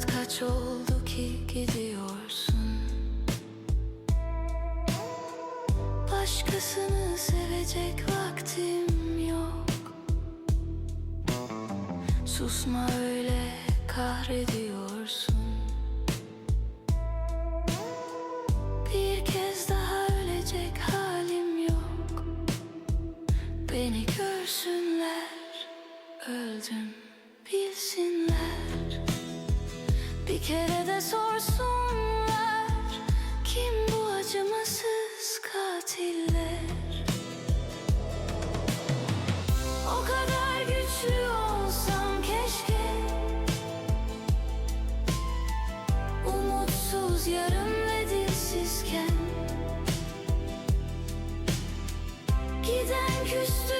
Saat kaç oldu ki gidiyorsun? Başkasını sevecek vaktim yok. Susma öyle kahrediyorsun. Bir kez daha ölecek halim yok. Beni görsünler Öldüm bilsinler bir kere de sorsunlar Kim bu acımasız katiller? O kadar güçlü olsam keşke Umutsuz yarım ve dilsizken. Giden küstü